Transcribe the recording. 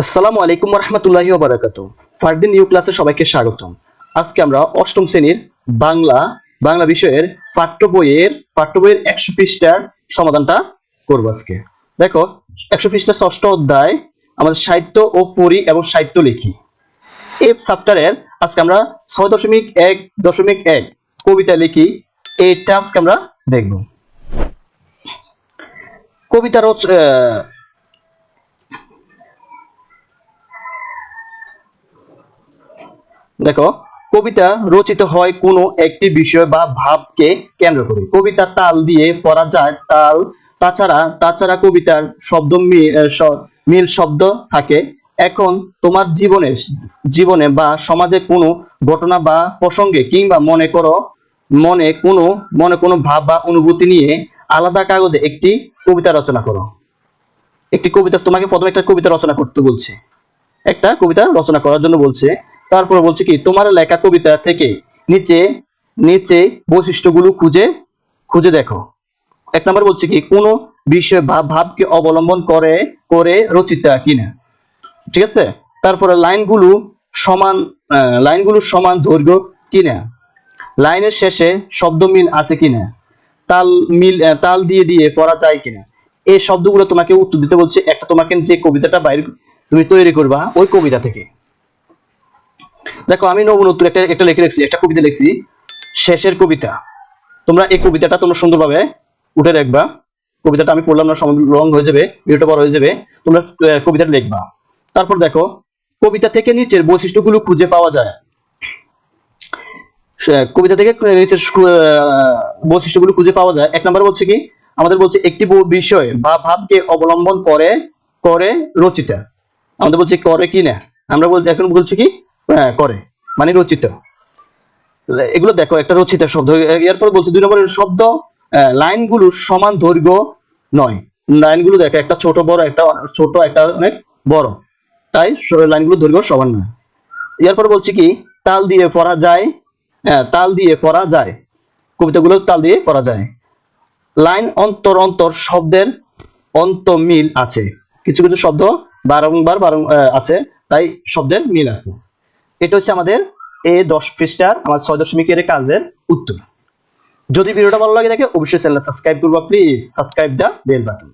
আসসালামু আলাইকুম রহমতুল্লাহি বারাকাতু ফারদিন নিউ ক্লাসে সবাইকে স্বাগতম। আজকে আমরা অষ্টম শ্রেণির বাংলা বাংলা বিষয়ের পাঠ্য বইয়ের পাঠ্য বইয়ের একশো পৃষ্ঠার সমাধানটা করব আজকে। দেখো, একশো পৃষ্ঠা ষষ্ঠ অধ্যায়, আমাদের সাহিত্য ও পড়ি এবং সাহিত্য লিখি। এই চ্যাপ্টারের আজকে আমরা ছয় দশমিক এক দশমিক এক কবিতা লিখি। এইটা আজকে আমরা দেখব। কবিতা রচ দেখো, কবিতা রচিত হয় কোনো একটি বিষয় বা ভাবকে কেন্দ্র করে। কবিতা তাল দিয়ে পড়া যায়, তাল তাছাড়া তাছাড়া কবিতার শব্দ মিল শব্দ থাকে। এখন তোমার জীবনে জীবনে বা সমাজে কোনো ঘটনা বা প্রসঙ্গে কিংবা মনে করো, মনে কোনো মনে কোনো ভাব বা অনুভূতি নিয়ে আলাদা কাগজে একটি কবিতা রচনা করো। একটি কবিতা, তোমাকে প্রথমে একটা কবিতা রচনা করতে বলছে। একটা কবিতা রচনা করার জন্য বলছে তারপর বলছে কি, তোমার লেখা কবিতা থেকে নিচে নিচে বৈশিষ্ট্যগুলো খুঁজে খুঁজে দেখো। এক নম্বর বলছে কি, কোন বিষয় ভাবকে অবলম্বন করে করে রচিতা কিনা। ঠিক আছে? তারপরে লাইনগুলো সমান লাইনগুলো সমান দৈর্ঘ্য কিনা। লাইনের শেষে শব্দ মিল আছে কিনা। তাল মিল তাল দিয়ে দিয়ে পড়া যায় কিনা। এই শব্দগুলো তোমাকে উত্তর দিতে বলছে, একটা তোমাকে যে কবিতাটা বাইরে তুমি তৈরি করবা, ওই কবিতা থেকে। দেখো, আমি উত্তর একটা একটা লিখে রাখছি একটা কবিতা লিখছি। শেষের কবিতা। তোমরা এই কবিতাটা তোমরা সুন্দরভাবে উঠে রাখবা কবিতাটা আমি পড়লাম না, সময় লং হয়ে যাবে, ভিডিওটা বড় হয়ে যাবে। তোমরা কবিতাটা লিখবা। তারপর দেখো, কবিতা থেকে নিচের বৈশিষ্ট্যগুলো খুঁজে পাওয়া যায়। কবিতা থেকে নিচের বৈশিষ্ট্যগুলো খুঁজে পাওয়া যায়। এক নম্বর বলছে কি? আমাদের বলছে, একটি বিষয় বা ভাবকে অবলম্বন করে করে রচিতা। আমাদের বলছে, করে কি না আমরা বলছি এখন বলছি কি? করে। মানে রচিত। এগুলো দেখো, একটা রচিত শব্দ। এরপর বলছে, দুই নম্বরের শব্দ লাইনগুলো সমান দৈর্ঘ্য নয়। লাইনগুলো দেখো, একটা ছোট বড়, একটা ছোট, একটা অনেক বড়। তাই লাইনগুলো দৈর্ঘ্য সমান না এরপর বলছি কি, তাল দিয়ে পড়া যায় হ্যাঁ তাল দিয়ে পড়া যায়। কবিতাগুলো তাল দিয়ে পড়া যায়। লাইন অন্তর অন্তর শব্দের অন্ত মিল আছে। কিছু কিছু শব্দ বারংবার বারং আছে, তাই শব্দের মিল আছে। এটা হচ্ছে আমাদের এ দশ পৃষ্ঠার আমার ছয় দশমিকের কাজের উত্তর। যদি ভিডিওটা ভালো লাগে থাকে অবশ্যই চ্যানেল সাবস্ক্রাইব করব please subscribe the bell button